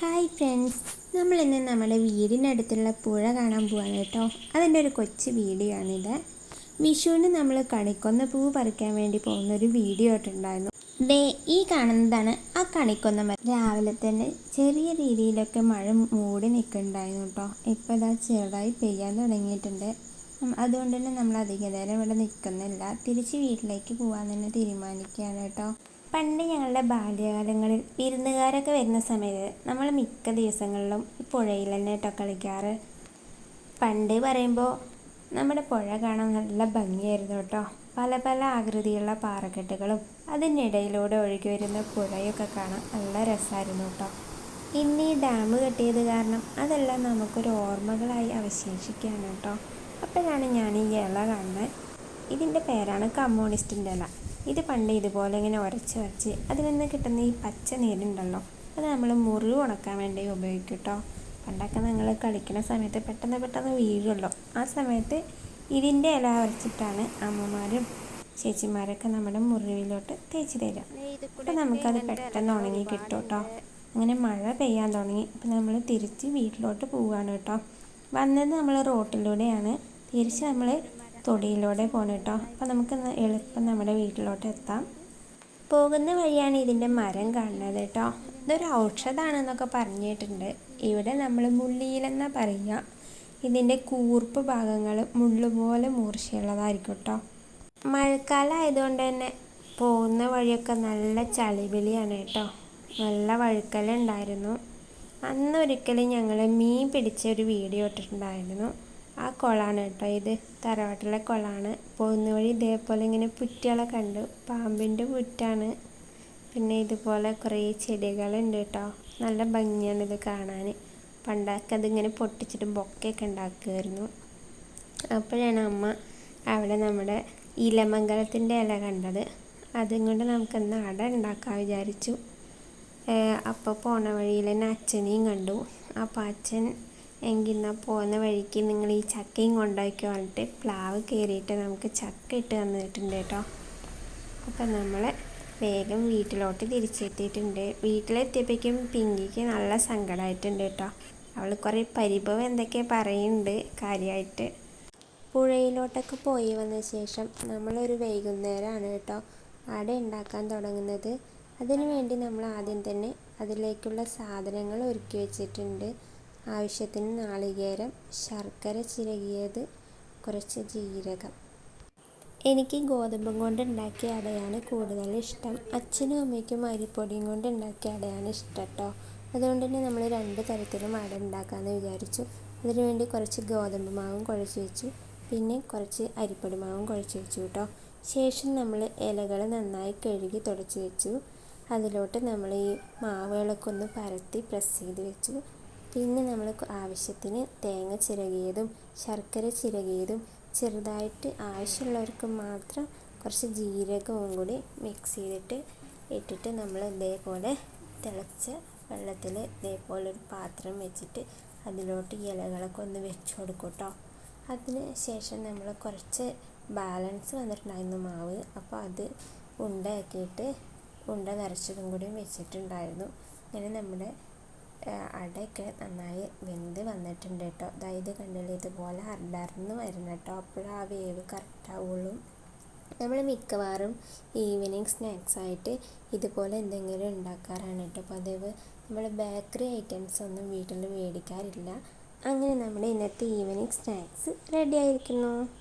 Hi friends നമ്മൾ ഇന്ന് നമ്മുടെ വീടിനടുത്തുള്ള പുഴ കാണാൻ പോവാണ് കേട്ടോ. അതിന്റെ ഒരു കൊച്ചു വീഡിയോ ആണിത് വിഷുവിന് നമ്മൾ കണിക്കൊന്ന പൂ പറിക്കാൻ വേണ്ടി പോകുന്ന ഒരു വീഡിയോ ആയിട്ടുണ്ടായിരുന്നു ദേ ഈ കാണുന്നതാണ് ആ കണിക്കൊന്ന മരം. രാവിലെ തന്നെ ചെറിയ രീതിയിലൊക്കെ മഴ മൂടി നിൽക്കുന്നുണ്ടായിരുന്നു കേട്ടോ. ഇപ്പോൾ ഇതാ ചെറുതായി പെയ്യാൻ തുടങ്ങിയിട്ടുണ്ട്. അതുകൊണ്ട് തന്നെ നമ്മൾ അധിക നേരം ഇവിടെ നിൽക്കുന്നില്ല. തിരിച്ച് വീട്ടിലേക്ക് പോകാൻ തന്നെ തീരുമാനിക്കുകയാണ് കേട്ടോ. പണ്ട് ഞങ്ങളുടെ ബാല്യകാലങ്ങളിൽ വിരുന്നുകാരൊക്കെ വരുന്ന സമയത്ത് നമ്മൾ മിക്ക ദിവസങ്ങളിലും ഈ പുഴയിൽ തന്നെ കേട്ടോ കളിക്കാറ്. പണ്ട് പറയുമ്പോൾ നമ്മുടെ പുഴ കാണാൻ നല്ല ഭംഗിയായിരുന്നു കേട്ടോ. പല പല ആകൃതിയുള്ള പാറക്കെട്ടുകളും അതിനിടയിലൂടെ ഒഴുകി വരുന്ന പുഴയൊക്കെ കാണാൻ നല്ല രസമായിരുന്നു കേട്ടോ. ഇന്ന് ഈ ഡാം കെട്ടിയത് കാരണം അതെല്ലാം നമുക്കൊരു ഓർമ്മകളായി അവശേഷിക്കുകയാണ് കേട്ടോ. അപ്പോഴാണ് ഞാൻ ഈ ഇല കാണുന്നത്. ഇതിന്റെ പേരാണ് കമ്മ്യൂണിസ്റ്റിന്റെ ഇല. ഇത് പണ്ട് ഇതുപോലെ ഇങ്ങനെ ഉരച്ച് ഉരച്ച് അതിൽ നിന്ന് കിട്ടുന്ന ഈ പച്ച നീരുണ്ടല്ലോ അത് നമ്മൾ മുറിവ് ഉണക്കാൻ വേണ്ടി ഉപയോഗിക്കും കേട്ടോ പണ്ടൊക്കെ ഞങ്ങൾ കളിക്കുന്ന സമയത്ത് പെട്ടെന്ന് പെട്ടെന്ന് വീഴുമല്ലോ ആ സമയത്ത് ഇതിന്റെ ഇല ഉരച്ചിട്ടാണ് അമ്മമാരും ചേച്ചിമാരൊക്കെ നമ്മുടെ മുറിവിലോട്ട് തേച്ച് തരിക. അപ്പം നമുക്കത് പെട്ടെന്ന് ഉണങ്ങി കിട്ടും കേട്ടോ അങ്ങനെ മഴ പെയ്യാൻ തുടങ്ങി അപ്പം നമ്മൾ തിരിച്ച് വീട്ടിലോട്ട് പോവുകയാണ് കേട്ടോ വന്നത് നമ്മൾ റോട്ടിലൂടെയാണ്. തിരിച്ച് നമ്മൾ തൊടിയിലൂടെ പോകണം കേട്ടോ അപ്പോൾ നമുക്ക് എളുപ്പം നമ്മുടെ വീട്ടിലോട്ട് എത്താം. പോകുന്ന വഴിയാണ് ഇതിന്റെ മരം കാണുന്നത് കേട്ടോ ഇതൊരു ഔഷധമാണെന്നൊക്കെ പറഞ്ഞിട്ടുണ്ട്. ഇവിടെ നമ്മൾ മുള്ളിയിലെന്നാ പറയുക ഇതിന്റെ കൂർപ്പ് ഭാഗങ്ങൾ മുള്ളുപോലെ മൂർച്ചയുള്ളതായിരിക്കും കേട്ടോ മഴക്കാലം ആയതുകൊണ്ട് തന്നെ പോകുന്ന വഴിയൊക്കെ നല്ല ചളിപിളിയാണ് കേട്ടോ നല്ല വഴുക്കലുണ്ടായിരുന്നു. അന്നൊരിക്കലും ഞങ്ങൾ മീൻ പിടിച്ച ഒരു വീഡിയോ ഇട്ടിട്ടുണ്ടായിരുന്നു. ആ കുളമാണ് കേട്ടോ ഇത്. തറവാട്ടിലെ കുളമാണ് പോകുന്ന വഴി ഇതേപോലെ ഇങ്ങനെ പുറ്റുകളെ കണ്ടു. പാമ്പിന്റെ പുറ്റാണ് പിന്നെ ഇതുപോലെ കുറേ ചെടികളുണ്ട് കേട്ടോ. നല്ല ഭംഗിയാണ് ഇത് കാണാൻ. പണ്ടൊക്കെ അതിങ്ങനെ പൊട്ടിച്ചിട്ട് ബൊക്കെയൊക്കെ ഉണ്ടാക്കുമായിരുന്നു. അപ്പോഴാണ് അമ്മ അവിടെ നമ്മുടെ ഇലമംഗലത്തിന്റെ ഇല കണ്ടത്. അതും കൊണ്ട് നമുക്കിന്ന് അട ഉണ്ടാക്കാൻ വിചാരിച്ചു. അപ്പോൾ പോണ വഴിയിൽ തന്നെ അച്ഛനെയും കണ്ടു. അപ്പോൾ അച്ഛൻ എങ്കിൽ എന്നാൽ പോകുന്ന വഴിക്ക് നിങ്ങൾ ഈ ചക്കയും കൊണ്ടുപോയിക്കോ പറഞ്ഞിട്ട് പ്ലാവ് കയറിയിട്ട് നമുക്ക് ചക്ക ഇട്ട് തന്നിട്ടുണ്ട് കേട്ടോ അപ്പം നമ്മൾ വേഗം വീട്ടിലോട്ട് തിരിച്ചെത്തിയിട്ടുണ്ട്. വീട്ടിലെത്തിയപ്പോഴേക്കും പിങ്കിക്ക് നല്ല സങ്കടമായിട്ടുണ്ട് കേട്ടോ അവൾ കുറേ പരിഭവം എന്തൊക്കെ പറയുന്നുണ്ട് കാര്യമായിട്ട് പുഴയിലോട്ടൊക്കെ പോയി വന്ന ശേഷം നമ്മളൊരു വൈകുന്നേരമാണ് കേട്ടോ അട ഉണ്ടാക്കാൻ തുടങ്ങുന്നത്. അതിനു വേണ്ടി നമ്മൾ ആദ്യം തന്നെ അതിലേക്കുള്ള സാധനങ്ങൾ ഒരുക്കി വെച്ചിട്ടുണ്ട്. ആവശ്യത്തിന് നാളികേരം ശർക്കര ചിരകിയത് കുറച്ച് ജീരകം. എനിക്ക് ഗോതമ്പും കൊണ്ട് ഉണ്ടാക്കിയ അടയാണ് കൂടുതൽ ഇഷ്ടം. അച്ഛനും അമ്മയ്ക്കും അരിപ്പൊടിയും കൊണ്ട് ഉണ്ടാക്കിയ അടയാണ് ഇഷ്ടം കേട്ടോ അതുകൊണ്ട് തന്നെ നമ്മൾ രണ്ട് തരത്തിലും അട ഉണ്ടാക്കാമെന്ന് വിചാരിച്ചു. അതിനുവേണ്ടി കുറച്ച് ഗോതമ്പ് മാവും കുഴച്ച് വെച്ചു. പിന്നെ കുറച്ച് അരിപ്പൊടി മാവും കുഴച്ച് വെച്ചു കേട്ടോ. ശേഷം നമ്മൾ ഇലകൾ നന്നായി കഴുകി തുടച്ച് വെച്ചു. അതിലോട്ട് നമ്മൾ ഈ മാവുകളൊക്കെ ഒന്ന് പരത്തി പ്രസ് ചെയ്ത് വെച്ചു. പിന്നെ നമ്മൾ ആവശ്യത്തിന് തേങ്ങ ചിരകിയതും ശർക്കര ചിരകിയതും ചെറുതായിട്ട് ആവശ്യമുള്ളവർക്ക് മാത്രം കുറച്ച് ജീരകവും കൂടി മിക്സ് ചെയ്തിട്ട് ഇട്ടിട്ട് നമ്മൾ ഇതേപോലെ തിളച്ച വെള്ളത്തിൽ ഇതേപോലെ ഒരു പാത്രം വെച്ചിട്ട് അതിലോട്ട് ഇലകളൊക്കെ ഒന്ന് വെച്ച് കൊടുക്കും കേട്ടോ അതിന് ശേഷം നമ്മൾ കുറച്ച് ബാലൻസ് വന്നിട്ടുണ്ടായിരുന്നു മാവ്. അപ്പോൾ അത് ഉണ്ടയാക്കിയിട്ട് ഉണ്ട നിറച്ചതും കൂടി വെച്ചിട്ടുണ്ടായിരുന്നു. അങ്ങനെ നമ്മുടെ അടയൊക്കെ നന്നായി വെന്ത് വന്നിട്ടുണ്ട് കേട്ടോ അതായത് കണ്ടില്ലേ? ഇതുപോലെ അടർന്ന് വരണം കേട്ടോ അപ്പോഴും ആ വേവ് കറക്റ്റാവുള്ളൂ നമ്മൾ മിക്കവാറും ഈവനിങ് സ്നാക്സ് ആയിട്ട് ഇതുപോലെ എന്തെങ്കിലും ഉണ്ടാക്കാറാണ് കേട്ടോ പതിവ്. നമ്മൾ ബേക്കറി ഐറ്റംസ് ഒന്നും വീട്ടിൽ മേടിക്കാറില്ല. അങ്ങനെ നമ്മുടെ ഇന്നത്തെ ഈവനിങ് സ്നാക്സ് റെഡി ആയിരിക്കുന്നു.